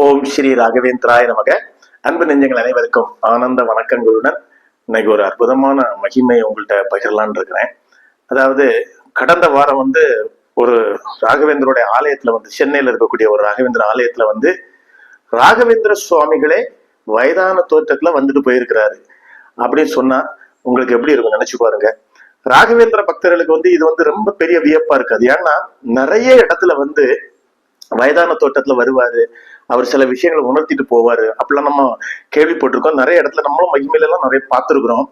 ஓம் ஸ்ரீ ராகவேந்திராய நமக. அன்பு நெஞ்சங்கள் அனைவருக்கும் ஆனந்த வணக்கங்களுடன் இன்னைக்கு ஒரு அற்புதமான மகிமை உங்கள்கிட்ட பகிரலான்னு இருக்கிறேன். அதாவது கடந்த வாரம் வந்து ஒரு ராகவேந்தருடைய ஆலயத்துல வந்து சென்னையில இருக்கக்கூடிய ஒரு ராகவேந்திர ஆலயத்துல வந்து ராகவேந்திர சுவாமிகளே வயதான தோற்றத்துல வந்துட்டு போயிருக்கிறாரு. அப்படின்னு சொன்னா உங்களுக்கு எப்படி இருக்கும் நினைச்சு பாருங்க. ராகவேந்திர பக்தர்களுக்கு வந்து இது வந்து ரொம்ப பெரிய வியப்பா இருக்காது. ஏன்னா நிறைய இடத்துல வந்து வயதான தோட்டத்துல வருவாரு. அவர் சில விஷயங்களை உணர்த்திட்டு போவாரு. அப்படிலாம் நம்ம கேள்விப்பட்டிருக்கோம். நிறைய இடத்துல நம்மளும் மகிமையிலலாம் நிறைய பார்த்திருக்கிறோம்.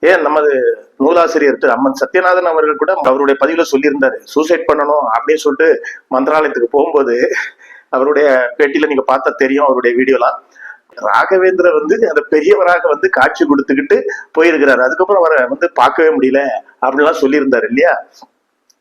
ஏன் நமது நூலாசிரியர் திரு அம்மன் சத்யநாதன் அவர்கள் கூட அவருடைய பதிவுல சொல்லியிருந்தாரு. சூசைட் பண்ணணும் அப்படின்னு சொல்லிட்டு மந்திராலயத்துக்கு போகும்போது அவருடைய பேட்டியில நீங்க பார்த்தா தெரியும் அவருடைய வீடியோலாம். ராகவேந்திர வந்து அந்த பெரியவராக வந்து காட்சி கொடுத்துக்கிட்டு போயிருக்கிறாரு. அதுக்கப்புறம் அவரை வந்து பார்க்கவே முடியல அப்படிலாம் சொல்லியிருந்தாரு இல்லையா?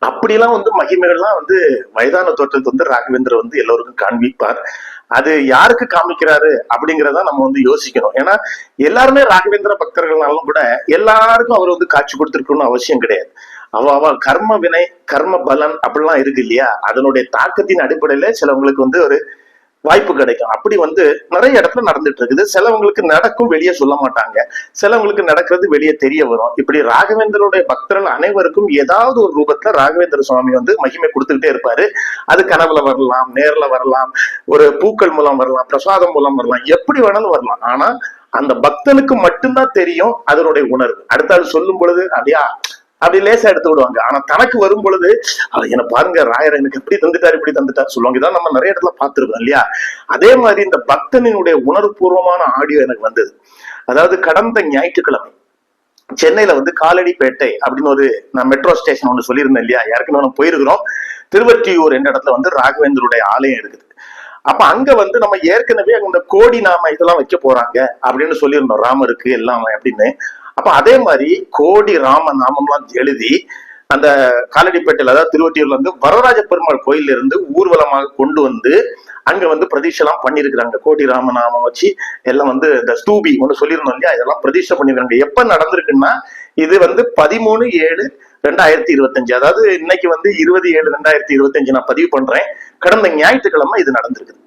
அப்படிலாம் வந்து மகிமைகள்லாம் வந்து வயதான தோற்றத்தை வந்து ராகவேந்திர வந்து எல்லோருக்கும் காண்பிப்பார். அது யாருக்கு காமிக்கிறாரு அப்படிங்கிறத நம்ம வந்து யோசிக்கணும். ஏன்னா எல்லாருமே ராகவேந்திர பக்தர்கள்னாலும் கூட எல்லாருக்கும் அவர் வந்து காட்சி கொடுத்துருக்கணும்னு அவசியம் கிடையாது. அவ அவ கர்ம வினை கர்ம பலன் அப்படிலாம் இருக்கு இல்லையா? அதனுடைய தாக்கத்தின் அடிப்படையில சிலவங்களுக்கு வந்து ஒரு வாய்ப்பு கிடைக்கும். அப்படி வந்து நிறைய இடத்துல நடந்துட்டு இருக்குது. சிலவங்களுக்கு நடக்கும் வெளியே சொல்ல மாட்டாங்க. சிலவங்களுக்கு நடக்கிறது வெளியே தெரிய வரும். இப்படி ராகவேந்தருடைய பக்தர்கள் அனைவருக்கும் ஏதாவது ஒரு ரூபத்துல ராகவேந்திர சுவாமி வந்து மகிமை கொடுத்துக்கிட்டே இருப்பாரு. அது கனவுல வரலாம் நேர்ல வரலாம் ஒரு பூக்கள் மூலம் வரலாம் பிரசாதம் மூலம் வரலாம் எப்படி வேணாலும் வரலாம். ஆனா அந்த பக்தனுக்கு மட்டும்தான் தெரியும் அதனுடைய உணர்வு. அடுத்த சொல்லும் பொழுது அப்படியா அப்படி லேசா எடுத்து விடுவாங்க. ஆனா தனக்கு வரும் பொழுது என்ன பாருங்க ராயர் எனக்கு இப்படி தந்துட்டார் இப்படி தந்துட்டார் சொல்லுவாங்க. இதான் நம்ம நிறைய இடத்துல பார்த்துருக்கோம் இல்லையா? அதே மாதிரி இந்த பக்தனினுடைய உணர்வுபூர்வமான ஆடியோ எனக்கு வந்தது. அதாவது கடந்த ஞாயிற்றுக்கிழமை சென்னையில வந்து காலடிப்பேட்டை அப்படின்னு ஒரு நான் மெட்ரோ ஸ்டேஷன் ஒன்று சொல்லியிருந்தேன் இல்லையா? யாருக்குமே நம்ம போயிருக்கிறோம். திருவற்றியூர் என்ற இடத்துல வந்து ராகவேந்தருடைய ஆலயம் இருக்குது. அப்ப அங்க வந்து நம்ம ஏற்கனவே அங்க இந்த கோடி நாம இதெல்லாம் வைக்க போறாங்க அப்படின்னு சொல்லியிருந்தோம். ராமருக்கு எல்லாம் அப்படின்னு. அப்ப அதே மாதிரி கோடி ராம நாமம்லாம் எழுதி அந்த காலடிப்பேட்டையில் அதாவது திருவொட்டியூர்ல இருந்து வரராஜ பெருமாள் கோயில்ல இருந்து ஊர்வலமாக கொண்டு வந்து அங்க வந்து பிரதிஷ்டெல்லாம் பண்ணியிருக்கிறாங்க. கோடி ராமநாமம் வச்சு எல்லாம் வந்து இந்த ஸ்தூபி ஒன்று சொல்லியிருந்தோம் இல்லையா? இதெல்லாம் பிரதிஷ்டை பண்ணியிருக்காங்க. எப்ப நடந்திருக்குன்னா இது வந்து பதிமூணு ஏழு ரெண்டாயிரத்தி இருபத்தஞ்சு. அதாவது இன்னைக்கு வந்து இருபது ஏழு ரெண்டாயிரத்தி இருபத்தஞ்சு நான் பதிவு பண்றேன். கடந்த ஞாயிற்றுக்கிழமை இது நடந்திருக்குது.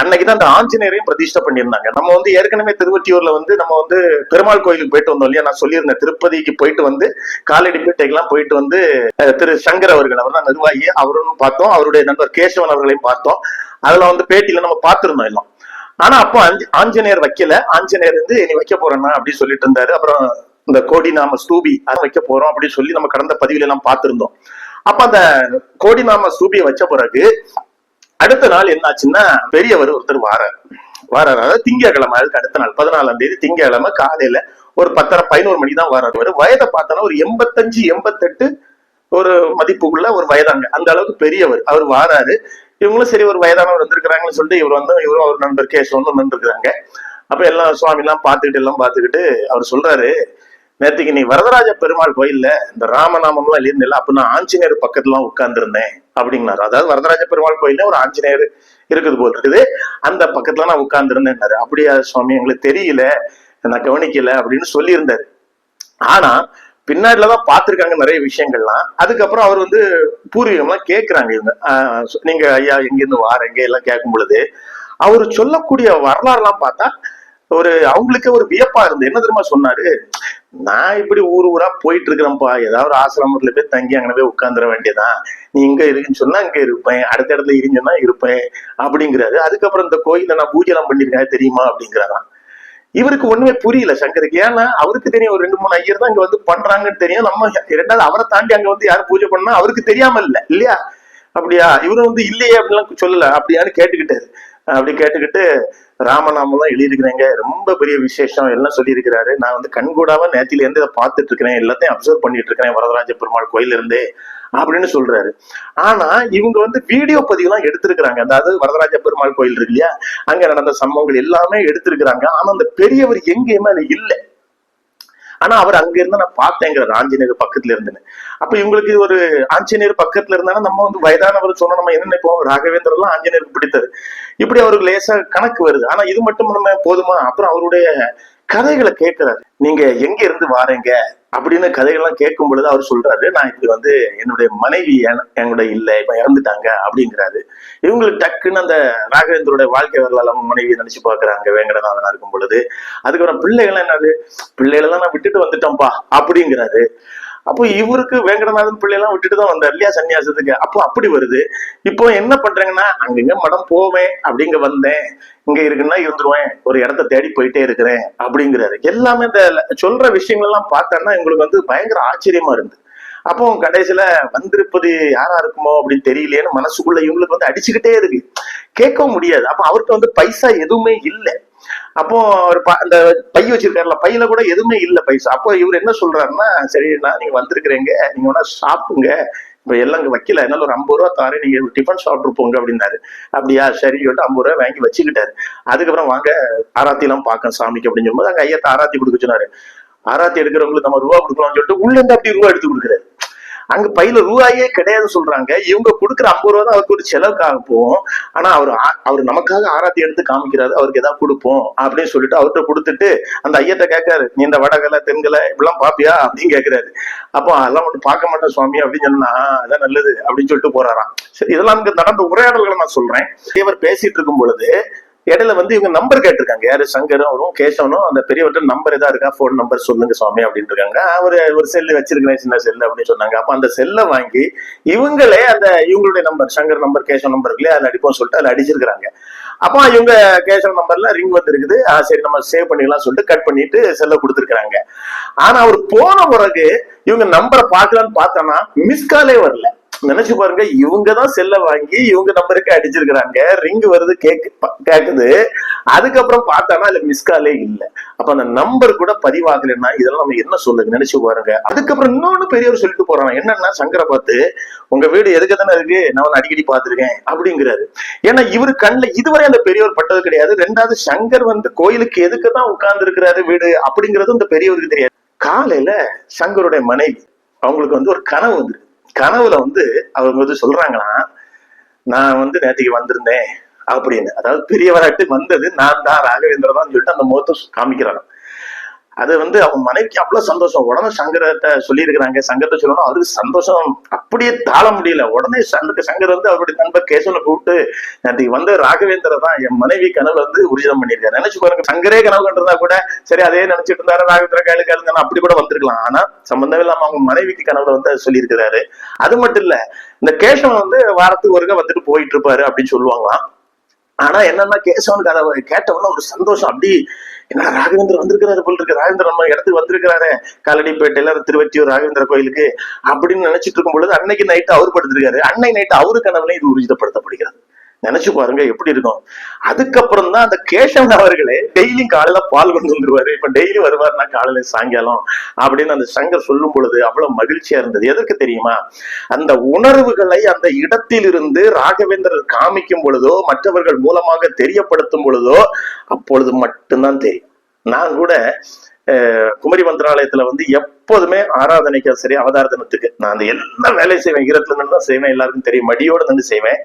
அன்னைக்குதான் அந்த ஆஞ்சநேயரையும் பிரதிஷ்டை பண்ணியிருந்தாங்க. நம்ம வந்து ஏற்கனவே திருவொற்றியூர்ல வந்து நம்ம வந்து பெருமாள் கோயிலுக்கு போயிட்டு வந்தோம் இல்லையா? நான் சொல்லியிருந்தேன். திருப்பதிக்கு போயிட்டு வந்து காலடிப்பேட்டைக்கெல்லாம் போயிட்டு வந்து திரு சங்கர் அவர்கள் அவர் தான் நிர்வாகி அவரும் பார்த்தோம். அவருடைய நண்பர் கேசவன் அவர்களையும் பார்த்தோம். அதுல வந்து பேட்டியில நம்ம பார்த்திருந்தோம் எல்லாம். ஆனா அப்போ ஆஞ்சநேயர் வைக்கல. ஆஞ்சநேயர் வந்து நீ வைக்க போறேன்னா அப்படின்னு சொல்லிட்டு இருந்தாரு. அப்புறம் இந்த கோடி நாம ஸ்தூபி அதை வைக்க போறோம் அப்படின்னு சொல்லி நம்ம கடந்த பதிவுல எல்லாம் பார்த்திருந்தோம். அப்ப அந்த கோடிநாம சூபியை ஸ்தூபியை வச்ச பிறகு அடுத்த நாள் என்னாச்சுன்னா பெரியவர் ஒருத்தர் வாரார். வாரார். அதாவது திங்கக்கிழமை அதுக்கு அடுத்த நாள் பதினாலாம் தேதி திங்கக்கிழமை காலையில ஒரு பத்தரை பதினோரு மணிக்கு தான் வராரு அவரு வயதை பார்த்தோன்னா ஒரு எண்பத்தஞ்சு எண்பத்தெட்டு ஒரு மதிப்புக்குள்ள ஒரு வயதாங்க அந்த அளவுக்கு பெரியவர். அவர் வாராரு. இவங்களும் சரி ஒரு வயதானவர் வந்திருக்கிறாங்கன்னு சொல்லிட்டு இவர் வந்து இவரும் அவர் நண்பர் கேசவன் வந்துருக்காங்க அப்ப எல்லாம் சுவாமி எல்லாம் பார்த்துக்கிட்டு எல்லாம் பார்த்துக்கிட்டு அவர் சொல்றாரு நேற்றுக்கு நீ வரதராஜ பெருமாள் கோயில்ல இந்த ராமநாமம்லாம் இருந்தில்ல அப்ப நான் ஆஞ்சநேயர் பக்கத்துலாம் உட்கார்ந்துருந்தேன் அப்படின்னாரு. அதாவது வரதராஜ பெருமாள் கோயில்ல ஒரு ஆஞ்சநேயர் இருக்குது போல் இருக்குது. அந்த பக்கத்துல நான் உட்கார்ந்துருந்தேன்னாரு. அப்படியா சுவாமி எங்களுக்கு தெரியல நான் கவனிக்கல அப்படின்னு சொல்லியிருந்தாரு. ஆனா பின்னாடிலதான் பாத்திருக்காங்க நிறைய விஷயங்கள்லாம். அதுக்கப்புறம் அவர் வந்து பூர்வீகம்லாம் கேட்கிறாங்க இவங்க. நீங்க ஐயா எங்கிருந்து வாரீங்க எல்லாம் கேட்கும் பொழுது அவர் சொல்லக்கூடிய வரலாறுலாம் பார்த்தா ஒரு அவங்களுக்கு ஒரு வியப்பா இருந்து என்ன தெரியுமா சொன்னாரு? நான் இப்படி ஊர் ஊரா போயிட்டு இருக்கிறேன்ப்பா ஏதாவது ஒரு ஆசிரமத்துல போய் தங்கி அங்கே போய் உட்காந்துட வேண்டியதான் நீ இங்க இருக்குன்னு சொன்னா இங்க இருப்பேன். அடுத்த இடத்துல இருந்துன்னா இருப்பேன் அப்படிங்கிறாரு. அதுக்கப்புறம் இந்த கோயில நான் பூஜை எல்லாம் பண்ணிருக்கேன் தெரியுமா அப்படிங்கிறாராம். இவருக்கு ஒண்ணுமே புரியல சங்கருக்கு. ஏன்னா அவருக்கு தெரியும். ஒரு ரெண்டு மூணு ஐயர் தான் இங்க வந்து பண்றாங்கன்னு தெரியும். நம்ம ரெண்டாவது அவரை தாண்டி அங்க வந்து யாரும் பூஜை பண்ணா அவருக்கு தெரியாம இல்ல. இல்லையா? அப்படியா? இவரு வந்து இல்லையே அப்படிலாம் சொல்லல. அப்படியான்னு கேட்டுக்கிட்டாரு. அப்படி கேட்டுக்கிட்டு ராமநாமம் தான் எழுதியிருக்கிறேங்க. ரொம்ப பெரிய விசேஷம். எல்லாம் சொல்லியிருக்கிறாரு. நான் வந்து கண்கூடாம நேத்தில இருந்து இதை பார்த்துட்டு இருக்கிறேன். எல்லாத்தையும் அப்சர்வ் பண்ணிட்டு இருக்கிறேன். வரதராஜ பெருமாள் கோயில்ல இருந்தே அப்படின்னு சொல்றாரு. ஆனா இவங்க வந்து வீடியோ பதிவுலாம் எடுத்திருக்கிறாங்க. அதாவது வரதராஜ பெருமாள் கோயில் இருக்கு இல்லையா? அங்க நடந்த சம்பவங்கள் எல்லாமே எடுத்திருக்கிறாங்க. ஆனா அந்த பெரியவர் எங்கேயுமே அது இல்லை. ஆனா அவர் அங்க இருந்து நான் பார்த்தேங்கிறார் ஆஞ்சநேயர் பக்கத்துல இருந்துன்னு. அப்ப இவங்களுக்கு ஒரு ஆஞ்சநேயர் பக்கத்துல இருந்தாலும் நம்ம வந்து வயதானவர் சொன்னா நம்ம என்ன நினைப்போம்? ராகவேந்தர் எல்லாம் ஆஞ்சநேயருக்கு பிடித்தது. இப்படி அவருக்கு லேசா கணக்கு வருது. ஆனா இது மட்டும் நம்ம போதுமா? அப்புறம் அவருடைய கதைகளை கேட்கிறாரு. நீங்க எங்க இருந்து வாரீங்க? அப்படின்னு கதைகள்லாம் கேட்கும் பொழுது அவர் சொல்றாரு நான் இப்படி வந்து என்னுடைய மனைவி என்கூட என்னுடைய இல்லை இப்ப இறந்துட்டாங்க அப்படிங்கிறாரு. இவங்களுக்கு டக்குன்னு அந்த ராகவேந்தருடைய வாழ்க்கை வரலாறு அவங்க மனைவி நினைச்சு பாக்குறாங்க வேங்கடநாதனா இருக்கும் பொழுது. அதுக்கப்புறம் பிள்ளைகள் என்னது? பிள்ளைகளெல்லாம் நான் விட்டுட்டு வந்துட்டேன்ப்பா அப்படிங்கிறாரு. அப்போ இவருக்கு வேங்கடநாதன் பிள்ளையெல்லாம் விட்டுட்டு தான் வந்தார் இல்லையா சன்னியாசத்துக்கு. அப்போ அப்படி வருது. இப்போ என்ன பண்றாங்கன்னா அங்கங்க மடம் போவேன் அப்படிங்க வந்தேன். இங்க இருக்குன்னா இருந்துருவேன். ஒரு இடத்த தேடி போயிட்டே இருக்கிறேன் அப்படிங்கிறாரு. எல்லாமே இந்த சொல்ற விஷயங்கள் எல்லாம் பார்த்தோன்னா எங்களுக்கு வந்து பயங்கர ஆச்சரியமா இருந்து அப்போ கடைசியில வந்திருப்பது யாரா இருக்குமோ அப்படின்னு தெரியலையேன்னு மனசுக்குள்ள இவங்களுக்கு வந்து அடிச்சுக்கிட்டே இருக்கு. கேட்கவும் முடியாது. அப்ப அவர்கிட்ட வந்து பைசா எதுவுமே இல்லை. அப்போ அவர் ப- அந்த பை வச்சிருக்காருல பையில கூட எதுவுமே இல்லை பைசா அப்போ இவர் என்ன சொல்றாருன்னா சரிண்ணா நீங்க வந்திருக்கிறீங்க நீங்க வேணா சாப்பிடுங்க. இப்போ எல்லாம் இங்கே வைக்கல என்னால ஒரு ஐம்பது ரூபா தாரேன் நீங்க டிஃபன் சாப்பிட்டு போங்க அப்படின்னாரு. அப்படியா சரி சொல்லிட்டு ஐம்பது ரூபா வாங்கி வச்சுக்கிட்டாரு. அதுக்கப்புறம் வாங்க ஆராத்திலாம் பார்க்க சாமிக்கு அப்படின்னு சொல்லும்போது அங்கே ஐயத்தை ஆராத்தி கொடுக்க சொன்னாரு. ஆராத்தி எடுக்கிறவங்களுக்கு நம்ம ரூபா கொடுக்கலாம்னு சொல்லிட்டு உள்ளேருந்து அப்படி ரூபா எடுத்து கொடுக்குறாரு. அங்க பையில ரூபாயே கிடையாது சொல்றாங்க. இவங்க கொடுக்குற ஐம்பது ரூபா தான் அவருக்கு ஒரு செலவுக்காக போகும். ஆனா அவர் ஆ- அவர் நமக்காக ஆராத்தி எடுத்து காமிக்கிறாரு. அவருக்கு ஏதாவது கொடுப்போம் அப்படின்னு சொல்லிட்டு அவர்கிட்ட கொடுத்துட்டு அந்த ஐயத்தை கேட்காரு நீ இந்த வடகலை தென்கலை இப்படிலாம் பாப்பியா அப்படின்னு கேட்கிறாரு. அப்போ அதெல்லாம் ஒன்றும் பார்க்க மாட்டேன் சுவாமி அப்படின்னு சொன்னா அதான் நல்லது. அப்படின்னு சொல்லிட்டு போறாராம். சரி இதெல்லாம் இங்க நடந்த உரையாடல்களை நான் சொல்றேன். இவர் பேசிட்டு இருக்கும் பொழுது இடையில வந்து இவங்க நம்பர் கேட்டிருக்காங்க. யாரு? சங்கரும் அவரும் கேசவனும் அந்த பெரியவர்கிட்ட நம்பர் ஏதாவது இருக்கா? ஃபோன் நம்பர் சொல்லுங்க சுவாமி அப்படின்னு இருக்காங்க. அவரு ஒரு செல்லு வச்சிருக்கிறேன் சின்ன செல்லு அப்படின்னு சொன்னாங்க. அப்ப அந்த செல்லை வாங்கி இவங்களே அந்த இவங்களுடைய number Shankar number Kesava number இருக்குல்லையே? அதில் அடிப்போம் சொல்லிட்டு அதில் அடிச்சிருக்கிறாங்க. அப்போ இவங்க கேசவ நம்பர்ல ரிங் வந்திருக்குது ஆ, சரி நம்ம சேவ் பண்ணிக்கலாம் சொல்லிட்டு கட் பண்ணிட்டு செல்ல கொடுத்துருக்காங்க ஆனா அவர் போன பிறகு இவங்க நம்பரை பார்க்கலான்னு பார்த்தோன்னா மிஸ் காலே வரல. நினைச்சு பாருங்க இவங்க தான் செல்ல வாங்கி இவங்க நம்பருக்கு அடிச்சிருக்கிறாங்க. ரிங் வருது கேக்கு கேக்குது. அதுக்கப்புறம் பார்த்தானா அதுல மிஸ் காலே இல்ல. அப்ப அந்த நம்பர் கூட பதிவாகலன்னா இதெல்லாம் நம்ம என்ன சொல்லுங்க நினைச்சு பாருங்க. அதுக்கப்புறம் இன்னொன்னு பெரியவர் சொல்லிட்டு போறாங்க என்னன்னா சங்கரை பார்த்து உங்க வீடு எதுக்கு தானே இருக்கு? நான் வந்து அடிக்கடி பார்த்திருக்கேன் அப்படிங்கிறாரு. ஏன்னா இவரு கண்ணில் இதுவரை அந்த பெரியவர் பட்டது கிடையாது. ரெண்டாவது சங்கர் வந்து கோயிலுக்கு எதுக்கு தான் உட்கார்ந்து இருக்கிறாரு வீடு அப்படிங்கிறது இந்த பெரியவருக்கு தெரியாது. காலையில சங்கருடைய மனைவி அவங்களுக்கு வந்து ஒரு கனவு வந்துருக்கு கனவுல வந்து அவங்க வந்து சொல்றாங்கன்னா நான் வந்து நேற்றுக்கு வந்திருந்தேன் அப்படின்னு. அதாவது பெரியவராட்டு வந்தது நான் தான் ராகவேந்திர தான் சொல்லிட்டு அந்த முகத்தை காமிக்கிறாங்க. அது வந்து அவங்க மனைவிக்கு அவ்வளவு சந்தோஷம். உடனே சங்கரத்தை சொல்லியிருக்கிறாங்க. சங்கத்தை சொல்லணும் அவருக்கு சந்தோஷம். அப்படியே தாழ முடியல. உடனே சங்க சங்கர் வந்து அவருடைய நண்பர் கேசவனை கூப்பிட்டு நேற்றுக்கு வந்து ராகவேந்திர தான் என் மனைவி கனவு வந்து உறுதிதம் பண்ணியிருக்காரு. நினைச்சு பாருங்க சங்கரே கனவு கண்டிருந்தா கூட சரி அதே நினைச்சிட்டு இருந்தாரு ராகவேந்திர கையில கேளுங்க அப்படி கூட வந்திருக்கலாம். ஆனா சம்பந்தம் இல்லாம அவங்க மனைவிக்கு கனவுல வந்து சொல்லியிருக்கிறாரு. அது மட்டும் இல்ல இந்த கேசவன் வந்து வாரத்துக்கு ஒருக்க வந்துட்டு போயிட்டு இருப்பாரு அப்படின்னு சொல்லுவாங்களாம். ஆனா என்னன்னா கேசவனுக்கு அதை கேட்டவொன்னே ஒரு சந்தோஷம். அப்படி என்ன ராகவேந்திரன் வந்திருக்கிறாரு போல இருக்கு. ராகவேந்திரன் நம்ம இடத்துக்கு வந்திருக்கிறாரு. காலடிப்பேட்டையில திருவத்தியூர் ராகவேந்திர கோயிலுக்கு அப்படின்னு நினைச்சிட்டு இருக்கும் பொழுது அன்னைக்கு நைட்டு அவர் படுத்திருக்காரு. அன்னைக்கு நைட்டு அவரு கனவுல இது உறுதிப்படுத்தப்படுகிறது. நினைச்சு பாருங்க எப்படி இருக்கும்? அதுக்கப்புறம் தான் அந்த கேசவன் அவர்களே டெய்லியும் காலையில பால் கொண்டு வந்துருவாரு. இப்ப டெய்லி வருவாருன்னா காலையில சாயங்காலம் அப்படின்னு அந்த சங்கர் சொல்லும் பொழுது அவ்வளவு மகிழ்ச்சியா இருந்தது. எதற்கு தெரியுமா? அந்த உணர்வுகளை அந்த இடத்திலிருந்து ராகவேந்திரர் காமிக்கும் பொழுதோ மற்றவர்கள் மூலமாக தெரியப்படுத்தும் பொழுதோ அப்பொழுது மட்டும்தான் தெரியும். நான் கூட அஹ், குமரி மந்திராலயத்துல வந்து எப்போதுமே ஆராதனைக்கு சரி அவதார தினத்துக்கு நான் அந்த எல்லா வேலையும் செய்வேன். ஈரத்துல இருந்து தான் செய்வேன் எல்லாருக்கும் தெரியும். மடியோட நின்று செய்வேன்.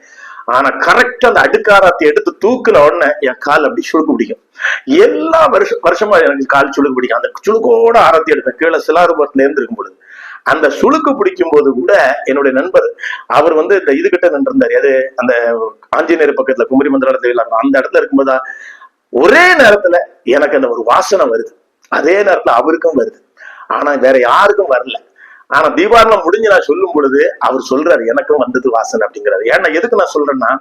ஆனா கரெக்டா அந்த அடுக்காராத்தி எடுத்து தூக்குன உடனே என் கால் அப்படி சுழுக்கு பிடிக்கும். எல்லா வருஷம் வருஷமா எனக்கு கால் சுழுக்கு பிடிக்கும். அந்த சுழுக்கோட ஆராத்தி எடுப்பேன். கீழே சிலாரூபத்துல இருந்து இருக்கும் பொழுது. அந்த சுளுக்கு பிடிக்கும் போது கூட என்னுடைய நண்பர் அவர் வந்து இந்த இதுகிட்ட நின்றிருந்தார். அது அந்த ஆஞ்சநேயர் பக்கத்துல குமரி மந்திரத்தில் அந்த இடத்துல இருக்கும்போதா ஒரே நேரத்துல எனக்கு அந்த ஒரு வாசனை வருது. அதே நேரத்துல அவருக்கும் வருது. ஆனா வேற யாருக்கும் வரல. ஆனா தீபாவளம் முடிஞ்சு நான் சொல்லும் பொழுது அவர் சொல்றாரு எனக்கும் வந்தது வாசன் அப்படிங்கிறாரு. ஏன்னா எதுக்கு நான் சொல்றேன்னா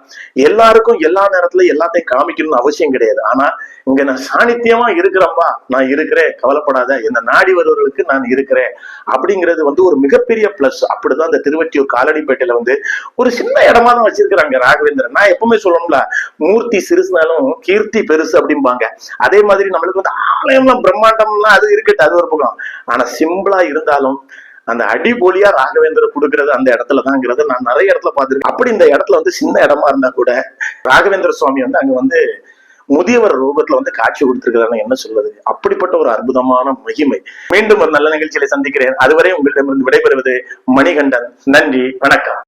எல்லாருக்கும் எல்லா நேரத்துல எல்லாத்தையும் காமிக்கணும்னு அவசியம் கிடையாது. ஆனா இங்க நான் சாணித்தியமா இருக்கிறப்பா நான் இருக்கிறேன் கவலைப்படாத என்ன நாடி வருவர்களுக்கு நான் இருக்கிறேன் அப்படிங்கிறது வந்து ஒரு மிகப்பெரிய பிளஸ் அப்படிதான் இந்த திருவற்றியூர் காலடிப்பேட்டையில வந்து ஒரு சின்ன இடமா தான் வச்சிருக்கிறாங்க ராகவேந்திரன். நான் எப்பவுமே சொல்லணும்ல மூர்த்தி சிறுசுனாலும் கீர்த்தி பெருசு அப்படிம்பாங்க. அதே மாதிரி நம்மளுக்கு வந்து ஆலயம்லாம் பிரம்மாண்டம்லாம் அது இருக்கட்டும் அது ஒரு பக்கம். ஆனா சிம்பிளா இருந்தாலும் அந்த அடிபொலியா ராகவேந்திர கொடுக்கறது அந்த இடத்துல தாங்கிறத நான் நிறைய இடத்துல பார்த்துருக்கேன். அப்படி இந்த இடத்துல வந்து சின்ன இடமா இருந்தா கூட ராகவேந்திர சுவாமி வந்து அங்க வந்து முதியவர் ரூபத்துல வந்து காட்சி கொடுத்திருக்கிறாங்க என்ன சொல்வது அப்படிப்பட்ட ஒரு அற்புதமான மகிமை. மீண்டும் ஒரு நல்ல நிகழ்ச்சியில சந்திக்கிறேன். அதுவரை உங்களிடமிருந்து விடைபெறுவது மணிகண்டன். நன்றி. வணக்கம்.